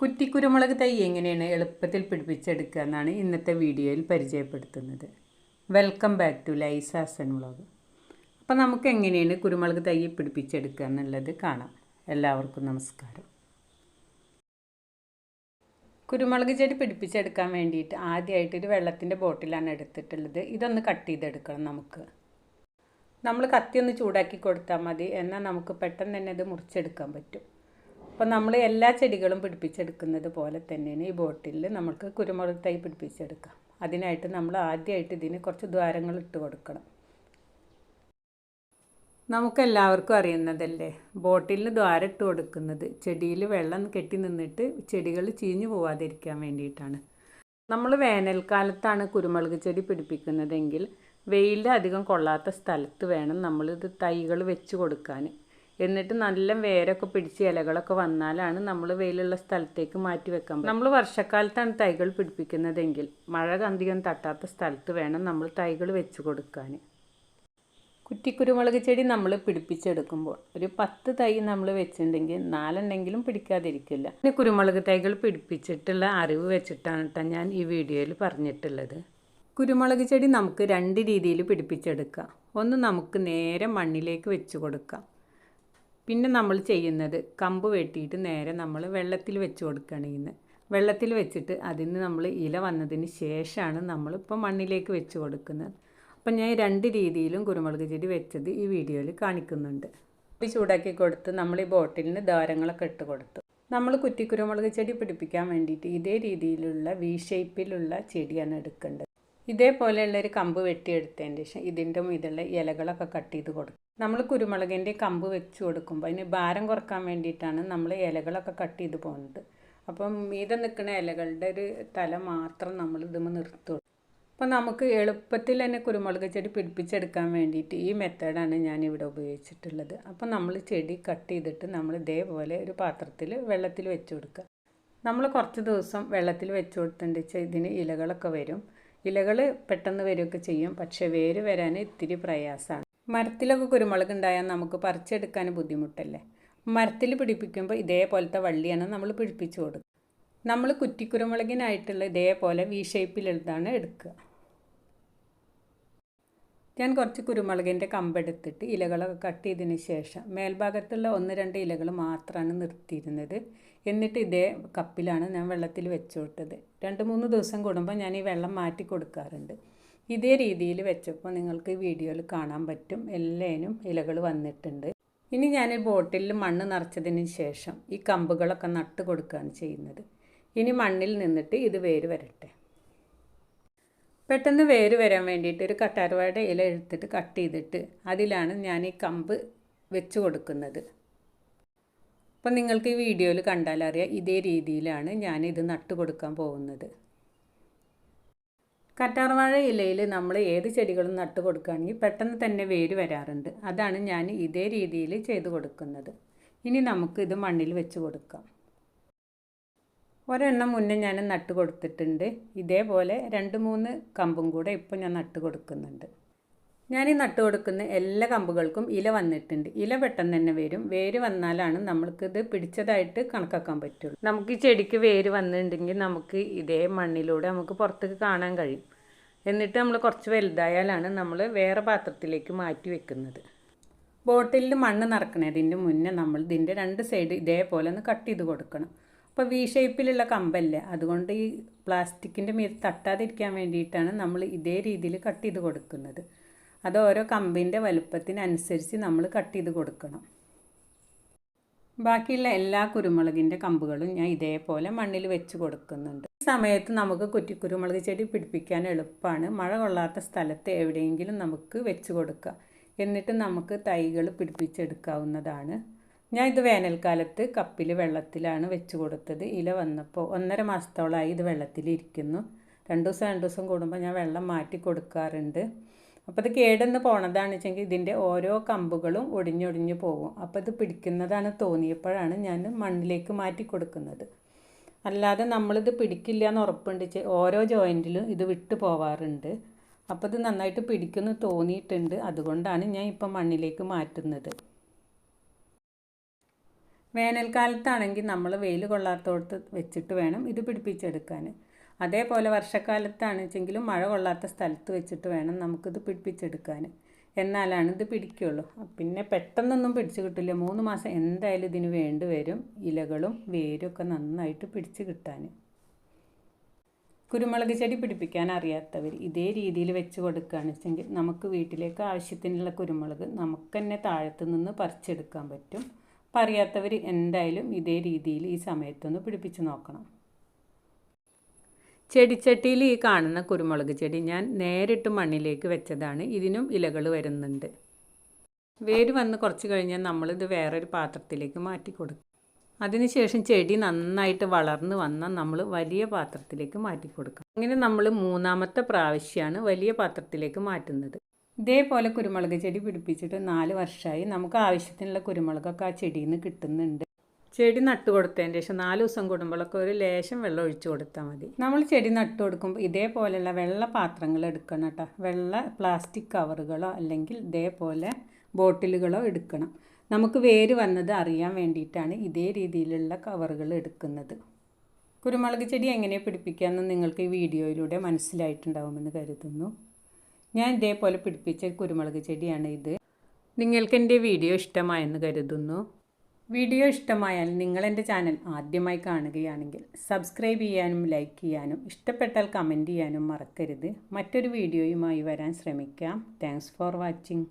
കുറ്റിക്കുരുമുളക് തൈ എങ്ങനെയാണ് എളുപ്പത്തിൽ പിടിപ്പിച്ചെടുക്കുക എന്നാണ് ഇന്നത്തെ വീഡിയോയിൽ പരിചയപ്പെടുത്തുന്നത്. വെൽക്കം ബാക്ക് ടു ലൈസാസൻ വ്ളോഗ് അപ്പോൾ നമുക്ക് എങ്ങനെയാണ് കുരുമുളക് തൈ പിടിപ്പിച്ചെടുക്കുക എന്നുള്ളത് കാണാം. എല്ലാവർക്കും നമസ്കാരം. കുരുമുളക് ചെടി പിടിപ്പിച്ചെടുക്കാൻ വേണ്ടിയിട്ട് ആദ്യമായിട്ട് ഒരു വെള്ളത്തിന്റെ ബോട്ടിലാണ് എടുത്തിട്ടുള്ളത്. ഇതൊന്ന് കട്ട് ചെയ്തെടുക്കണം നമുക്ക്. നമ്മൾ കത്തി ഒന്ന് ചൂടാക്കി കൊടുത്താൽ മതി. എന്നാൽ നമുക്ക് പെട്ടെന്ന് തന്നെ ഇത് മുറിച്ചെടുക്കാൻ പറ്റും. അപ്പോൾ നമ്മൾ എല്ലാ ചെടികളും പിടിപ്പിച്ചെടുക്കുന്നത് പോലെ തന്നെയാണ് ഈ ബോട്ടിലിൽ നമുക്ക് കുരുമുളക് തൈ പിടിപ്പിച്ചെടുക്കാം. അതിനായിട്ട് നമ്മൾ ആദ്യമായിട്ട് ഇതിന് കുറച്ച് ദ്വാരങ്ങൾ ഇട്ട് കൊടുക്കണം. നമുക്കെല്ലാവർക്കും അറിയുന്നതല്ലേ? ബോട്ടിലിന് ദ്വാരം ഇട്ട് കൊടുക്കുന്നത് ചെടിയിൽ വെള്ളം കെട്ടി നിന്നിട്ട് ചെടികൾ ചീഞ്ഞു പോവാതിരിക്കാൻ വേണ്ടിയിട്ടാണ്. നമ്മൾ വേനൽക്കാലത്താണ് കുരുമുളക് ചെടി പിടിപ്പിക്കുന്നതെങ്കിൽ വെയിലധികം കൊള്ളാത്ത സ്ഥലത്ത് വേണം നമ്മളിത് തൈകൾ വെച്ച് കൊടുക്കാൻ. എന്നിട്ട് നല്ല വേരൊക്കെ പിടിച്ച് ഇലകളൊക്കെ വന്നാലാണ് നമ്മൾ വെയിലുള്ള സ്ഥലത്തേക്ക് മാറ്റി വെക്കാൻ നമ്മൾ വർഷക്കാലത്താണ് തൈകൾ പിടിപ്പിക്കുന്നതെങ്കിൽ മഴ അധികം തട്ടാത്ത സ്ഥലത്ത് വേണം നമ്മൾ തൈകൾ വെച്ച് കൊടുക്കാൻ കുറ്റിക്കുരുമുളക് ചെടി നമ്മൾ പിടിപ്പിച്ചെടുക്കുമ്പോൾ ഒരു പത്ത് തൈ നമ്മൾ വെച്ചിട്ടുണ്ടെങ്കിൽ നാലെണ്ണെങ്കിലും പിടിക്കാതിരിക്കില്ല. പിന്നെ കുരുമുളക് തൈകൾ പിടിപ്പിച്ചിട്ടുള്ള അറിവ് വെച്ചിട്ടാണ് കേട്ടോ ഞാൻ ഈ വീഡിയോയിൽ പറഞ്ഞിട്ടുള്ളത്. കുരുമുളക് ചെടി നമുക്ക് രണ്ട് രീതിയിൽ പിടിപ്പിച്ചെടുക്കാം. ഒന്ന് നമുക്ക് നേരെ മണ്ണിലേക്ക് വെച്ച് കൊടുക്കാം. പിന്നെ നമ്മൾ ചെയ്യുന്നത് കമ്പ് വെട്ടിയിട്ട് നേരെ നമ്മൾ വെള്ളത്തിൽ വെച്ച് കൊടുക്കുകയാണ് ഇന്ന് വെള്ളത്തിൽ വെച്ചിട്ട് അതിന് നമ്മൾ ഇല വന്നതിന് ശേഷമാണ് നമ്മളിപ്പോൾ മണ്ണിലേക്ക് വെച്ച് കൊടുക്കുന്നത്. അപ്പം ഞാൻ രണ്ട് രീതിയിലും കുരുമുളക് ചെടി വെച്ചത് ഈ വീഡിയോയിൽ കാണിക്കുന്നുണ്ട്. ഈ ചൂടാക്കി കൊടുത്ത് നമ്മൾ ഈ ബോട്ടിലിന് ദ്വാരങ്ങളൊക്കെ ഇട്ട് കൊടുത്തു. നമ്മൾ കുറ്റി കുരുമുളക് ചെടി പിടിപ്പിക്കാൻ വേണ്ടിയിട്ട് ഇതേ രീതിയിലുള്ള വി ഷേപ്പിലുള്ള ചെടിയാണ് എടുക്കേണ്ടത്. ഇതേപോലെയുള്ള ഒരു കമ്പ് വെട്ടിയെടുത്തതിന് ശേഷം ഇതിന്റെ ഇതുള്ള ഇലകളൊക്കെ കട്ട് ചെയ്ത് കൊടുക്കും നമ്മൾ കുരുമുളകിന്റെ കമ്പ് വെച്ച് കൊടുക്കുമ്പോൾ അതിന് ഭാരം കുറയ്ക്കാൻ വേണ്ടിയിട്ടാണ് നമ്മൾ ഇലകളൊക്കെ കട്ട് ചെയ്ത് പോകുന്നത്. അപ്പം മീതെ നിൽക്കുന്ന ഇലകളുടെ ഒരു തല മാത്രം നമ്മൾ ഇതുമ്പോൾ നിർത്തുള്ളൂ. അപ്പം നമുക്ക് എളുപ്പത്തിൽ തന്നെ കുരുമുളക് ചെടി പിടിപ്പിച്ചെടുക്കാൻ വേണ്ടിയിട്ട് ഈ മെത്തേഡാണ് ഇവിടെ ഉപയോഗിച്ചിട്ടുള്ളത്. അപ്പം നമ്മൾ ചെടി കട്ട് ചെയ്തിട്ട് നമ്മൾ ഇതേപോലെ ഒരു പാത്രത്തിൽ വെള്ളത്തിൽ വെച്ച് കൊടുക്കുക. നമ്മൾ കുറച്ച് ദിവസം വെള്ളത്തിൽ വെച്ച് കൊടുത്തിട്ടുണ്ട്. ഇതിന് ഇലകളൊക്കെ വരും. ഇലകൾ പെട്ടെന്ന് വരികയൊക്കെ ചെയ്യും. പക്ഷേ വേര് വരാൻ ഇത്തിരി പ്രയാസമാണ്. മരത്തിലൊക്കെ കുരുമുളക് ഉണ്ടായാൽ നമുക്ക് പറിച്ചെടുക്കാൻ ബുദ്ധിമുട്ടല്ലേ? മരത്തിൽ പിടിപ്പിക്കുമ്പോൾ ഇതേപോലത്തെ വള്ളിയാണ് നമ്മൾ പിടിപ്പിച്ചു കൊടുക്കുക. നമ്മൾ കുറ്റിക്കുരുമുളകിനായിട്ടുള്ള ഇതേപോലെ വി ഷേപ്പിലുള്ളതാണ് എടുക്കുക. ഞാൻ കുറച്ച് കുരുമുളകിന്റെ കമ്പെടുത്തിട്ട് ഇലകളൊക്കെ കട്ട് ചെയ്തതിന് ശേഷം മേൽഭാഗത്തുള്ള ഒന്ന് രണ്ട് ഇലകൾ മാത്രമാണ് നിർത്തിയിരുന്നത്. എന്നിട്ട് ഇതേ കപ്പിലാണ് ഞാൻ വെള്ളത്തിൽ വെച്ച് വിട്ടത് രണ്ട് മൂന്ന് ദിവസം കൂടുമ്പോൾ ഞാൻ ഈ വെള്ളം മാറ്റി കൊടുക്കാറുണ്ട്. ഇതേ രീതിയിൽ വെച്ചപ്പോൾ നിങ്ങൾക്ക് വീഡിയോയിൽ കാണാൻ പറ്റും. എല്ലാനും ഇലകൾ വന്നിട്ടുണ്ട്. ഇനി ഞാൻ ബോട്ടിലിൽ മണ്ണ് നിറച്ചതിന് ശേഷം ഈ കമ്പുകളൊക്കെ നട്ട് കൊടുക്കുകയാണ് ചെയ്യുന്നത്. ഇനി മണ്ണിൽ നിന്നിട്ട് ഇത് വേര് വരട്ടെ. പെട്ടെന്ന് വേര് വരാൻ വേണ്ടിയിട്ട് ഒരു കട്ടാർവാഴയുടെ ഇല എടുത്തിട്ട് കട്ട് ചെയ്തിട്ട് അതിലാണ് ഞാൻ ഈ കമ്പ് വെച്ച് കൊടുക്കുന്നത്. അപ്പം നിങ്ങൾക്ക് ഈ വീഡിയോയിൽ കണ്ടാലറിയാം ഇതേ രീതിയിലാണ് ഞാൻ ഇത് നട്ട് കൊടുക്കാൻ പോകുന്നത്. കറ്റാർവാഴ ഇലയിൽ നമ്മൾ ഏത് ചെടികളും നട്ടു കൊടുക്കുകയാണെങ്കിൽ പെട്ടെന്ന് തന്നെ വേര് വരാറുണ്ട്. അതാണ് ഞാൻ ഇതേ രീതിയിൽ ചെയ്ത് കൊടുക്കുന്നത്. ഇനി നമുക്ക് ഇത് മണ്ണിൽ വെച്ച് കൊടുക്കാം. ഒരെണ്ണം മുന്നേ ഞാൻ നട്ട് കൊടുത്തിട്ടുണ്ട്. ഇതേപോലെ രണ്ട് മൂന്ന് കമ്പും കൂടെ ഇപ്പോൾ ഞാൻ നട്ട് കൊടുക്കുന്നുണ്ട്. ഞാൻ ഈ നട്ട് കൊടുക്കുന്ന എല്ലാ കമ്പുകൾക്കും ഇല വന്നിട്ടുണ്ട്. ഇല പെട്ടെന്ന് തന്നെ വരും. വേര് വന്നാലാണ് നമ്മൾക്കിത് പിടിച്ചതായിട്ട് കണക്കാക്കാൻ പറ്റുള്ളൂ. നമുക്ക് ഈ ചെടിക്ക് വേര് വന്നിട്ടുണ്ടെങ്കിൽ നമുക്ക് ഇതേ മണ്ണിലൂടെ നമുക്ക് പുറത്തേക്ക് കാണാൻ കഴിയും. എന്നിട്ട് നമ്മൾ കുറച്ച് വലുതായാലാണ് നമ്മൾ വേറെ പാത്രത്തിലേക്ക് മാറ്റി വെക്കുന്നത്. ബോട്ടിലിൽ മണ്ണ് നിറക്കണതിന്റെ മുന്നേ നമ്മൾ ഇതിന്റെ രണ്ട് സൈഡ് ഇതേപോലെ ഒന്ന് കട്ട് ചെയ്ത് കൊടുക്കണം. അപ്പോൾ വി ഷേപ്പിലുള്ള കമ്പല്ലേ? അതുകൊണ്ട് ഈ പ്ലാസ്റ്റിക്കിന്റെ മീത് തട്ടാതിരിക്കാൻ വേണ്ടിയിട്ടാണ് നമ്മൾ ഇതേ രീതിയിൽ കട്ട് ചെയ്ത് കൊടുക്കുന്നത്. അത് ഓരോ കമ്പിന്റെ വലുപ്പത്തിനനുസരിച്ച് നമ്മൾ കട്ട് ചെയ്ത് കൊടുക്കണം. ബാക്കിയുള്ള എല്ലാ കുരുമുളകിന്റെ കമ്പുകളും ഞാൻ ഇതേപോലെ മണ്ണിൽ വെച്ച് കൊടുക്കുന്നുണ്ട്. ഈ സമയത്ത് നമുക്ക് കുറ്റിക്കുരുമുളക് ചെടി പിടിപ്പിക്കാൻ എളുപ്പമാണ്. മഴ കൊള്ളാത്ത സ്ഥലത്ത് എവിടെയെങ്കിലും നമുക്ക് വെച്ച് കൊടുക്കാം. എന്നിട്ട് നമുക്ക് തൈകൾ പിടിപ്പിച്ചെടുക്കാവുന്നതാണ്. ഞാൻ ഇത് വേനൽക്കാലത്ത് കപ്പിൽ വെള്ളത്തിലാണ് വെച്ച് കൊടുത്തത്. ഇല വന്നപ്പോൾ ഒന്നര മാസത്തോളമായി ഇത് വെള്ളത്തിലിരിക്കുന്നു. രണ്ട് ദിവസം രണ്ട് ദിവസം കൂടുമ്പോൾ ഞാൻ വെള്ളം മാറ്റി കൊടുക്കാറുണ്ട്. അപ്പോൾ ഇത് കേടെന്ന് പോണതാണെന്ന് വെച്ചെങ്കിൽ ഇതിന്റെ ഓരോ കമ്പുകളും ഒടിഞ്ഞൊടിഞ്ഞ് പോകും. അപ്പോൾ ഇത് പിടിക്കുന്നതാണ് തോന്നിയപ്പോഴാണ് ഞാൻ മണ്ണിലേക്ക് മാറ്റി കൊടുക്കുന്നത്. അല്ലാതെ നമ്മളിത് പിടിക്കില്ല എന്ന് ഉറപ്പുണ്ട് ഓരോ ജോയിന്റിലും ഇത് വിട്ടു പോവാറുണ്ട്. അപ്പോൾ ഇത് നന്നായിട്ട് പിടിക്കുന്നു തോന്നിയിട്ടുണ്ട്. അതുകൊണ്ടാണ് ഞാൻ ഇപ്പം മണ്ണിലേക്ക് മാറ്റുന്നത്. വേനൽക്കാലത്താണെങ്കിൽ നമ്മൾ വെയിൽ കൊള്ളാത്തോടത്ത് വെച്ചിട്ട് വേണം ഇത് പിടിപ്പിച്ചെടുക്കാൻ. അതേപോലെ വർഷക്കാലത്താണ് മഴ കൊള്ളാത്ത സ്ഥലത്ത് വെച്ചിട്ട് വേണം നമുക്കിത് പിടിപ്പിച്ചെടുക്കാൻ. എന്നാലാണ് ഇത് പിടിക്കുള്ളൂ. പിന്നെ പെട്ടെന്നൊന്നും പിടിച്ച് കിട്ടില്ല. മൂന്ന് മാസം എന്തായാലും ഇതിന് വേണ്ടി വരും. ഇലകളും വേരും നന്നായിട്ട് പിടിച്ച് കിട്ടാൻ. കുരുമുളക് ചെടി പിടിപ്പിക്കാൻ അറിയാത്തവർ ഇതേ രീതിയിൽ വെച്ച് കൊടുക്കുകയാണ് വെച്ചെങ്കിൽ നമുക്ക് വീട്ടിലേക്ക് ആവശ്യത്തിനുള്ള കുരുമുളക് നമുക്ക് തന്നെ താഴത്ത് നിന്ന് പറിച്ചെടുക്കാൻ പറ്റും. അപ്പം അറിയാത്തവർ എന്തായാലും ഇതേ രീതിയിൽ ഈ സമയത്തൊന്ന് പിടിപ്പിച്ച് നോക്കണം. ചെടിച്ചട്ടിയിൽ ഈ കാണുന്ന കുരുമുളക് ചെടി ഞാൻ നേരിട്ട് മണ്ണിലേക്ക് വെച്ചതാണ്. ഇതിനും ഇലകൾ വരുന്നുണ്ട്. വേര് വന്ന് കുറച്ച് കഴിഞ്ഞാൽ നമ്മളിത് വേറൊരു പാത്രത്തിലേക്ക് മാറ്റി കൊടുക്കും. അതിനുശേഷം ചെടി നന്നായിട്ട് വളർന്ന് വന്നാൽ നമ്മൾ വലിയ പാത്രത്തിലേക്ക് മാറ്റി കൊടുക്കും അങ്ങനെ നമ്മൾ മൂന്നാമത്തെ പ്രാവശ്യമാണ് വലിയ പാത്രത്തിലേക്ക് മാറ്റുന്നത്. ഇതേപോലെ കുരുമുളക് ചെടി പിടിപ്പിച്ചിട്ട് നാല് വർഷമായി നമുക്ക് ആവശ്യത്തിനുള്ള കുരുമുളകൊക്കെ ആ ചെടിയിൽ നിന്ന് കിട്ടുന്നുണ്ട്. ചെടി നട്ടു കൊടുത്തതിന് ശേഷം നാല് ദിവസം കൂടുമ്പോഴൊക്കെ ഒരു ലേശം വെള്ളം ഒഴിച്ചു കൊടുത്താൽ മതി. നമ്മൾ ചെടി നട്ടു കൊടുക്കുമ്പോൾ ഇതേപോലെയുള്ള വെള്ള പാത്രങ്ങൾ എടുക്കണം കേട്ടോ. വെള്ള പ്ലാസ്റ്റിക് കവറുകളോ അല്ലെങ്കിൽ ഇതേപോലെ ബോട്ടിലുകളോ എടുക്കണം. നമുക്ക് വേര് വന്നത് അറിയാൻ വേണ്ടിയിട്ടാണ് ഇതേ രീതിയിലുള്ള കവറുകൾ എടുക്കുന്നത്. കുരുമുളക് ചെടി എങ്ങനെ പിടിപ്പിക്കാമെന്ന് നിങ്ങൾക്ക് ഈ വീഡിയോയിലൂടെ മനസ്സിലായിട്ടുണ്ടാവുമെന്ന് കരുതുന്നു. ഞാൻ ഇതേപോലെ പിടിപ്പിച്ച കുരുമുളക് ചെടിയാണ് ഇത്. നിങ്ങൾക്ക് എന്റെ വീഡിയോ ഇഷ്ടമായെന്ന് കരുതുന്നു. വീഡിയോ ഇഷ്ടമായാൽ നിങ്ങൾ എന്റെ ചാനൽ ആദ്യമായി കാണുകയാണെങ്കിൽ സബ്സ്ക്രൈബ് ചെയ്യാനും ലൈക്ക് ചെയ്യാനും ഇഷ്ടപ്പെട്ടാൽ കമന്റ് ചെയ്യാനും മറക്കരുത്. മറ്റൊരു വീഡിയോയുമായി വരാൻ ശ്രമിക്കാം. Thanks for watching.